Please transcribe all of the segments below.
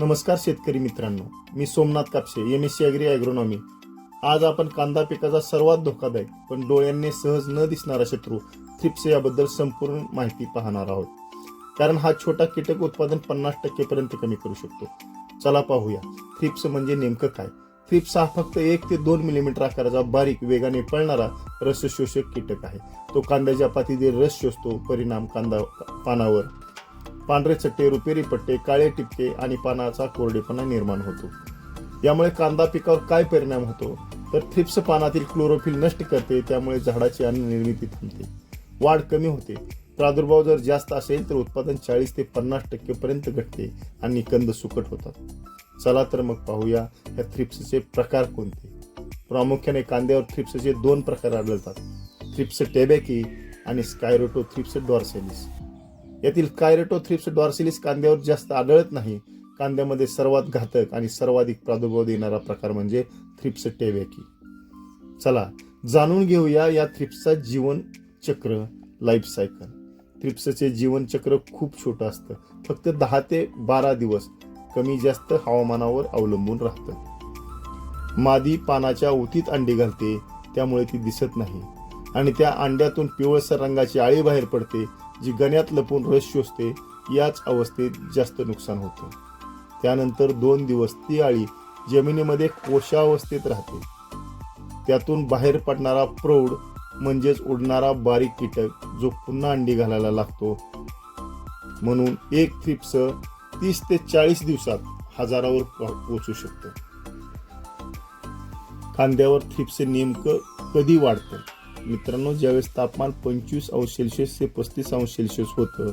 नमस्कार शेतकरी मित्रांनो मी Somnath Kapse M S C agri agronomy आज आपण कांदा पिकाचा सर्वात धोकादायक पण डोळ्यांनी सहज न दिसणारा शत्रू थ्रिप्स याबद्दल संपूर्ण माहिती पाहणार आहोत. कारण हा छोटा कीटक उत्पादन पन्नास टक्केपर्यंत कमी करू शकतो. चला पाहूया थ्रिप्स म्हणजे नेमकं काय? थ्रिप्स हा फक्त एक ते दोन मिलीमीटर आकाराचा बारीक वेगाने पळणारा रसशोषक कीटक आहे. तो कांद्याच्या पातीतील रस शोषतो परिणाम कांदा पानावर पांढरे चट्टे रुपेरी पट्टे काळे टिपके आणि पानाचा कोरडेपणा निर्माण होतो. यामुळे कांदा पिकावर काय परिणाम होतो? तर थ्रिप्स पानातील क्लोरोफिल नष्ट करते त्यामुळे झाडाची अन्न निर्मिती थांबते. वाढ कमी होते. प्रादुर्भाव जर जास्त असेल तर उत्पादन चाळीस ते पन्नास टक्केपर्यंत घटते आणि कंद सुकट होतात. चला तर मग पाहूया या थ्रिप्सचे प्रकार कोणते? प्रामुख्याने कांद्यावर थ्रिप्सचे दोन प्रकार आढळतात. थ्रिप्स टेबॅकी आणि स्कायरोटो थ्रिप्स डॉर्सेलिस. यातील कायरेटो थ्रिप्स डॉर्सिलिस कांद्यावर जास्त आढळत नाही. कांद्यामध्ये सर्वात घातक आणि सर्वाधिक प्रादुर्भाव देणारा प्रकार म्हणजे थ्रिप्स टेबॅकी चला जाणून घेऊया या थ्रिप्सचा जीवन चक्र लाईफ सायकल थ्रिप्सचे जीवनचक्र खूप छोटं असतं. फक्त दहा ते बारा दिवस कमी जास्त हवामानावर अवलंबून राहतं. मादी पानाच्या उतीत अंडी घालते त्यामुळे ती दिसत नाही. आणि त्या अंड्यातून पिवळसर रंगाची आळी बाहेर पडते जी गण्यात लपून रस शोषते याच अवस्थेत जास्त नुकसान होतं. त्यानंतर दोन दिवस ती आळी जमिनीमध्ये कोशावस्थेत राहते. त्यातून बाहेर पडणारा प्रौढ म्हणजेच उडणारा बारीक कीटक जो पुन्हा अंडी घालायला लागतो. म्हणून एक थ्रिप्स तीस ते चाळीस दिवसात हजारावर पोचू शकतो. कांद्यावर थ्रिप्स नेमकं कधी वाढतं? मित्रांनो ज्यावेळेस तापमान पंचवीस अंश सेल्सिअस ते पस्तीस अंश सेल्सिअस होतं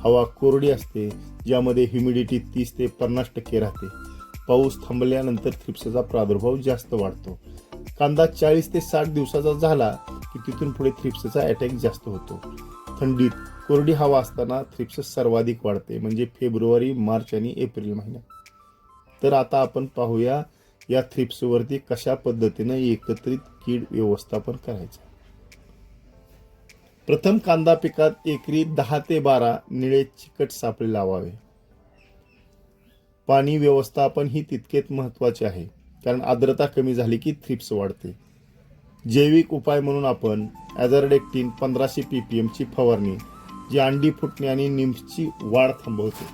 हवा कोरडी असते ज्यामध्ये ह्युमिडिटी तीस ते पन्नास टक्के राहते. पाऊस थांबल्यानंतर थ्रिप्सचा प्रादुर्भाव जास्त वाढतो. कांदा चाळीस ते साठ दिवसाचा झाला की तिथून पुढे थ्रिप्सचा अटॅक जास्त होतो. थंडीत कोरडी हवा असताना थ्रिप्स सर्वाधिक वाढते म्हणजे फेब्रुवारी मार्च आणि एप्रिल महिन्यात तर आता आपण पाहूया या थ्रिप्सवरती कशा पद्धतीनं एकत्रित कीड व्यवस्थापन करायचं. प्रथम कांदा पिकात एकरी दहा ते बारा निळे चिकट सापळे लावावे. पाणी व्यवस्थापन ही तितकेच महत्त्वाचे आहे कारण आर्द्रता कमी झाली की थ्रिप्स वाढते. जैविक उपाय म्हणून आपण ॲझरडेक्टिन पंधराशे पीपीएम ची फवारणी जी अंडी फुटणे आणि निम्सची वाढ थांबवते.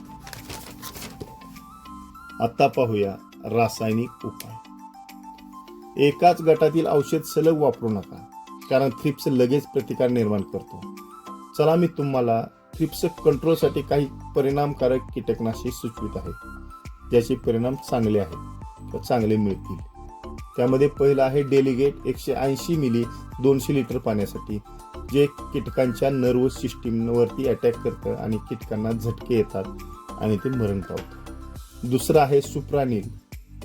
आता पाहूया रासायनिक उपाय. एकाच गटातील औषध सलग वापरू नका. कारण थ्रिप्स लगेच प्रतिकार निर्माण करतो. चला मी तुम्हाला थ्रिप्स कंट्रोलसाठी काही परिणामकारक कीटकनाशके सुचवित आहे ज्याचे परिणाम चांगले आहेत. व चांगले मिळतील. त्यामध्ये पहिलं आहे डेलिगेट एकशे ऐंशी मिली दोनशे लिटर पाण्यासाठी जे कीटकांच्या नर्वस सिस्टीमवरती अटॅक करतं आणि कीटकांना झटके येतात आणि ते मरण पावतं दुसरं आहे सुप्रानिल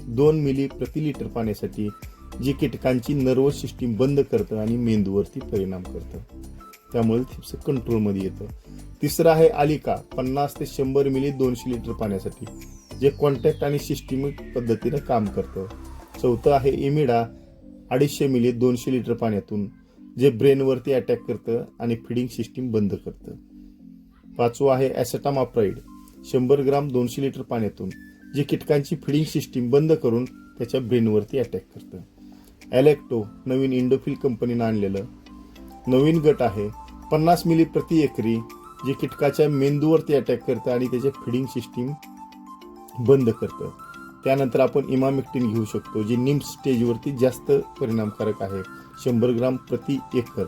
दोन मिली प्रति लिटर पाण्यासाठी जे कीटकांची नर्वस सिस्टीम बंद करतं आणि मेंदूवरती परिणाम करतं. त्यामुळे थिप्स कंट्रोलमध्ये येतं. तिसरं आहे आलिका पन्नास ते शंभर मिली दोनशे लिटर पाण्यासाठी जे कॉन्टॅक्ट आणि सिस्टमिक पद्धतीनं काम करतं. चौथं आहे इमिडा अडीचशे मिली दोनशे लिटर पाण्यातून जे ब्रेनवरती अटॅक करतं आणि फिडिंग सिस्टीम बंद करतं. पाचवं आहे ॲसेटामाप्राईड शंभर ग्राम दोनशे लिटर पाण्यातून जे कीटकांची फिडिंग सिस्टीम बंद करून त्याच्या ब्रेनवरती अटॅक करतं. ॲलेक्टो नवीन इंडोफिल कंपनीनं आणलेलं. नवीन गट आहे. पन्नास मिली प्रति एकरी जे कीटकाच्या मेंदूवरती अटॅक करतं आणि त्याच्या फिडिंग सिस्टीम बंद करतं. त्यानंतर आपण इमामिक्टिन घेऊ शकतो जे निम्स स्टेजवरती जास्त परिणामकारक आहे. शंभर ग्राम प्रति एकर.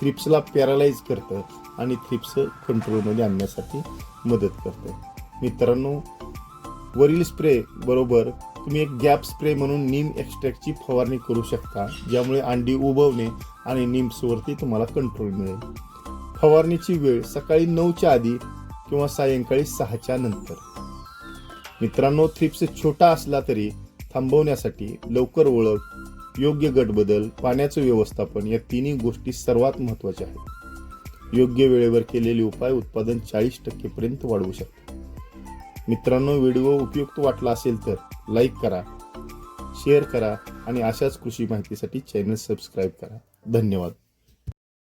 थ्रिप्सला पॅरालाइज करतं आणि थ्रिप्स कंट्रोलमध्ये आणण्यासाठी मदत करतं. मित्रांनो वरील स्प्रे बरोबर तुम्ही एक गॅप स्प्रे म्हणून नीम एक्स्ट्रॅक्टची फवारणी करू शकता ज्यामुळे अंडी उबवणे आणि निम्सवरती तुम्हाला कंट्रोल मिळेल. फवारणीची वेळ सकाळी नऊच्या आधी किंवा सायंकाळी सहाच्या नंतर. मित्रांनो थ्रिप्स छोटा असला तरी थांबवण्यासाठी लवकर ओळख योग्य गट बदल पाण्याचं व्यवस्थापन या तिन्ही गोष्टी सर्वात महत्त्वाच्या आहेत. योग्य वेळेवर केलेले उपाय उत्पादन चाळीस टक्केपर्यंत वाढवू शकतात मित्रांनो व्हिडिओ उपयुक्त वाटला असेल तर लाईक करा शेअर करा आणि अशाच कृषी माहितीसाठी चॅनल सबस्क्राईब करा. धन्यवाद.